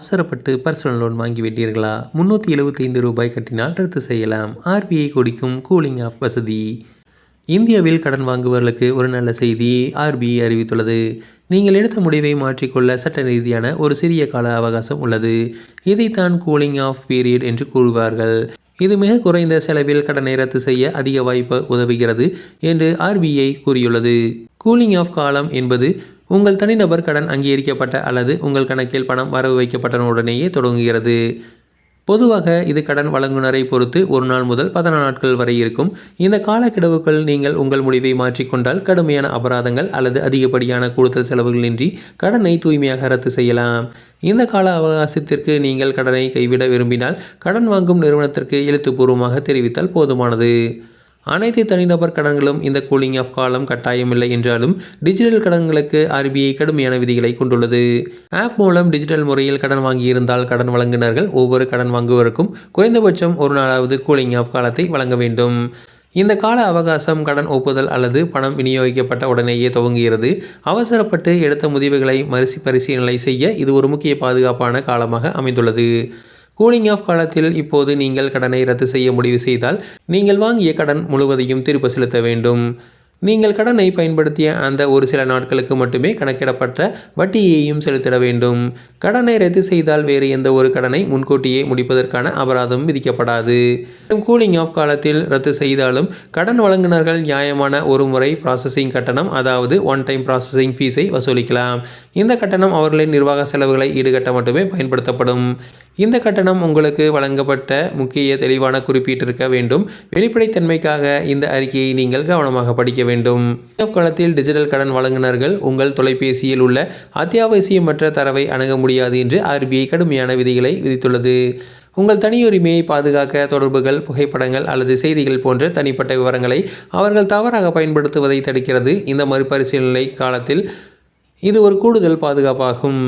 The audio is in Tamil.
அவசரப்பட்டு பர்சனல் லோன் வாங்கிவிட்டீர்களா முந்நூற்றி எழுபத்தைந்து ரூபாய் கட்டினால் ரத்து செய்யலாம். ஆர்பிஐ கொடிக்கும் கூலிங் ஆஃப் வசதி. இந்தியாவில் கடன் வாங்குபவர்களுக்கு ஒரு நல்ல செய்தி ஆர்பிஐ அறிவித்துள்ளது. நீங்கள் எடுத்த முடிவை மாற்றிக்கொள்ள சட்ட ரீதியான ஒரு சிறிய கால அவகாசம் உள்ளது. இதைத்தான் கூலிங் ஆஃப் பீரியட் என்று கூறுவார்கள். இது மிக குறைந்த செலவில் கடனை ரத்து செய்ய அதிக வாய்ப்பு உதவுகிறது என்று ஆர்பிஐ கூறியுள்ளது. கூலிங் ஆஃப் காலம் என்பது உங்கள் தனிநபர் கடன் அங்கீகரிக்கப்பட்ட அல்லது உங்கள் கணக்கில் பணம் வரவு வைக்கப்பட்ட உடனேயே தொடங்குகிறது. பொதுவாக இது கடன் வழங்குநரை பொறுத்து ஒரு நாள் முதல் பதினாறு நாட்கள் வரை இருக்கும். இந்த காலக்கெடுவுக்குள் நீங்கள் உங்கள் முடிவை மாற்றிக்கொண்டால் கடுமையான அபராதங்கள் அல்லது அதிகப்படியான கூடுதல் செலவுகளின்றி கடனை தூய்மையாக ரத்து செய்யலாம். இந்த கால அவகாசத்திற்கு நீங்கள் கடனை கைவிட விரும்பினால் கடன் வாங்கும் நிறுவனத்திற்கு எழுத்துப்பூர்வமாக தெரிவித்தால் போதுமானது. அனைத்து தனிநபர் கடன்களும் இந்த கூலிங் ஆஃப் காலம் கட்டாயமில்லை என்றாலும் டிஜிட்டல் கடன்களுக்கு ஆர்பிஐ கடுமையான விதிகளை கொண்டுள்ளது. ஆப் மூலம் டிஜிட்டல் முறையில் கடன் வாங்கியிருந்தால் கடன் வழங்குநர்கள் ஒவ்வொரு கடன் வாங்குவதற்கும் குறைந்தபட்சம் ஒரு நாளாவது கூலிங் ஆஃப் காலத்தை வழங்க வேண்டும். இந்த கால அவகாசம் கடன் ஒப்புதல் அல்லது பணம் விநியோகிக்கப்பட்ட உடனேயே துவங்குகிறது. அவசரப்பட்டு எடுத்த முடிவுகளை மறுசி பரிசீலனை செய்ய இது ஒரு முக்கிய பாதுகாப்பான காலமாக அமைந்துள்ளது. கூலிங் ஆஃப் காலத்தில் இப்போது நீங்கள் கடனை ரத்து செய்ய முடிவு செய்தால் நீங்கள் வாங்கிய கடன் முழுவதையும் திருப்ப செலுத்த வேண்டும். நீங்கள் கடனை பயன்படுத்திய அந்த ஒரு சில நாட்களுக்கு மட்டுமே கணக்கிடப்பட்ட வட்டியையும் செலுத்திட வேண்டும். கடனை ரத்து செய்தால் வேறு எந்த ஒரு கடனை முன்கூட்டியே முடிப்பதற்கான அபராதம் விதிக்கப்படாது. கூலிங் ஆஃப் காலத்தில் ரத்து செய்தாலும் கடன் வழங்குநர்கள் நியாயமான ஒரு முறை ப்ராசஸிங் கட்டணம் அதாவது ஒன் டைம் ப்ராசஸிங் ஃபீஸை வசூலிக்கலாம். இந்த கட்டணம் அவர்களின் நிர்வாக செலவுகளை ஈடுகட்ட மட்டுமே பயன்படுத்தப்படும். இந்த கட்டணம் உங்களுக்கு வழங்கப்பட்ட முக்கிய தெளிவான குறிப்பிட்டிருக்க வேண்டும். வெளிப்படைத்தன்மைக்காக இந்த அறிக்கையை நீங்கள் கவனமாக படிக்க வேண்டும். காலத்தில் டிஜிட்டல் கடன் வழங்குனர்கள் உங்கள் தொலைபேசியில் உள்ள அத்தியாவசியமற்ற தரவை அணுக முடியாது என்று ஆர்பிஐ கடுமையான விதிகளை விதித்துள்ளது. உங்கள் தனியுரிமையை பாதுகாக்க தொடர்புகள் புகைப்படங்கள் அல்லது செய்திகள் போன்ற தனிப்பட்ட விவரங்களை அவர்கள் தவறாக பயன்படுத்துவதை தடுக்கிறது. இந்த மறுபரிசீலனை காலத்தில் இது ஒரு கூடுதல் பாதுகாப்பாகும்.